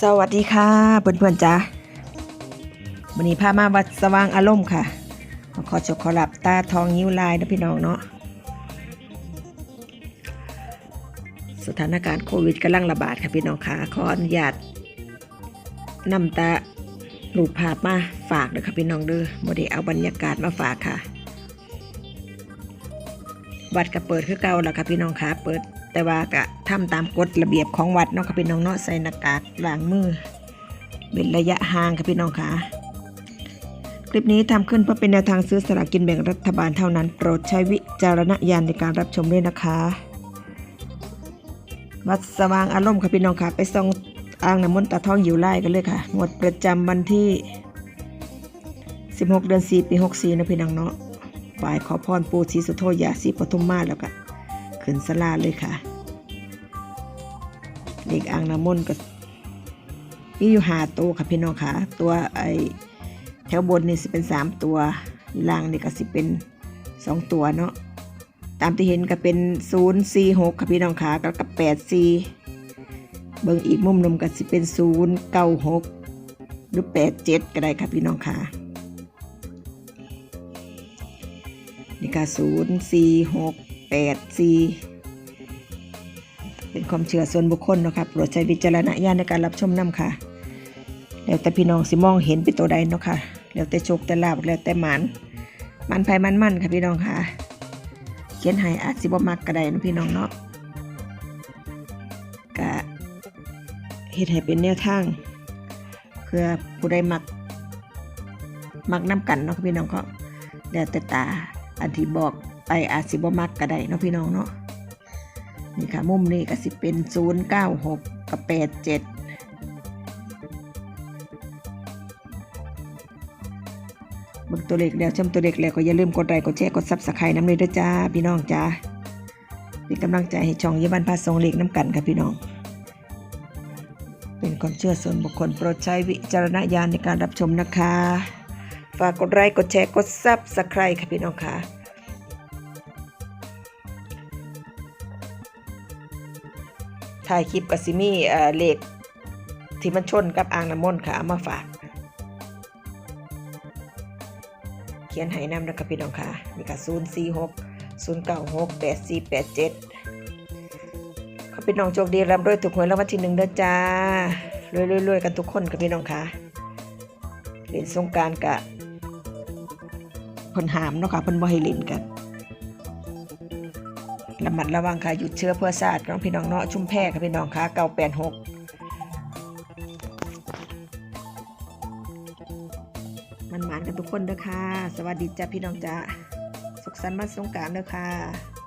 สวัสดีค่ะเพื่อนๆจ้าวันนี้พามาวัดสว่างอารมณ์ค่ะ ขอจบขอหลับตาทองนิ้วลายนะพี่น้องเนาะสถานการณ์โควิดกำลังระบาดค่ะพี่น้องค่ะขออนุญาตนำตารูปภาพมาฝากเลยค่ะพี่น้องเด้อโมเดเอาบรรยากาศมาฝากค่ะวัดก็เปิดคือเก่าแล้วค่ะพี่น้องค่ะเปิด แต่ว่าก็ทำตามกฎระเบียบของวัดเนาะค่ะพี่น้องเนาะใส่หน้ากากล้างมือเป็นระยะห่างค่ะพี่น้องค่ะคลิปนี้ทำขึ้นเพื่อเป็นแนวทางซื้อสลากกินแบ่งรัฐบาลเท่านั้น โปรดใช้วิจารณญาณในการรับชมด้วยนะคะ วัดสว่างอารมณ์ค่ะพี่น้องค่ะ ไปส่องอ่างน้ำมนต์ตาทองอยู่ไล่กันเลยค่ะงวดประจำวันที่ 16 เดือน 4 ปี 64นะพี่น้องเนาะฝ่ายขอพรปูศรีสุโธยาสีปทุมมาแล้วก็ ขึ้นสลาเลยค่ะเด็กอ่างน้ำมนต์ก็มีอยู่หาตัวค่ะพี่น้องค่ะ ตัวไอแถวบนนี่สิเป็นสามตัวล่างนี่ก็สิเป็นสองตัวเนาะตามที่เห็นก็เป็นศูนย์สี่หกค่ะพี่น้องค่ะแล้วก็แปดสี่เบิ่งอีกมุมหนึงก็สิเป็นศูนย์เก้าหกหรือแปดเจ็ดก็ได้ค่ะพี่น้องค่ะนี่ก็ศูนย์สี่หก แปดสี่เป็นความเชื่อส่วนบุคคลเนาะค่ะโปรดใช้วิจารณญาณในการรับชมนำค่ะ แล้วแต่พี่น้องสิมองเห็นเป็นตัวใดเนาะค่ะ แล้วแต่โชคแต่ลาบแล้วแต่หมันมันไผมันมันค่ะพี่น้องค่ะ เขียนให้อาจสิบ่มักก็ได้เนะพี่น้องเนาะกะเฮ็ดให้เป็นแนวทางเพื่อผู้ใดมักมักน้ำกันเนาะพี่น้องก็แล้วแต่ตาอันที่บอก ไปอาจสิบ่มักก็ได้เนาะพี่น้องเนาะนี่ค่ะมุมนี้ก็สิเป็น0 9 6กับ8 7เบิ่งตัวเลขแล้วชมตัวเลขแล้วก็อย่าลืมกดไลค์กดแชร์กดซับสไครต์น้ำเลยด้วยจ้าพี่น้องจ้าเป็นกำลังใจให้ช่องเยบันพาทรงเลขน้ำกันค่ะพี่น้อง เป็นความเชื่อส่วนบุคคลโปรดใช้วิจารณญาณในการรับชมนะคะ ฝากกดไลค์กดแชร์กดซับสไครต์ค่ะพี่น้องค่ะ ถ่ายคลิปกับซิมี่เอ่อเลขที่มันชนกับอ่างน้ำมนต์ค่ะเอามาฝาก เขียนให้นำนะครับพี่น้องค่ะนี่ค่ะ0 4 6 0 9 6 8 4 8 7ขอพี่น้องโชคดีร่ำรวยถูกหวยรางวัลที่หนึ่งเด้อจ้ารวยๆกันทุกคนกับพี่น้องค่ะเล่นสงการกะเพิ่นหามเนาะค่ะเพิ่นบ่ให้เล่นกัน ระมัดระวังค่ะหยุดเชื้อเพื่อชาติน้องพี่น้องเนาะชุ่มแพร่ค่ะพี่น้องค่ะเก่าแปดหกมันหมานกันทุกคนเด้อค่ะ สวัสดีจ้าพี่น้องจ้าสุขสันต์วันสงกรารเด้อค่ะ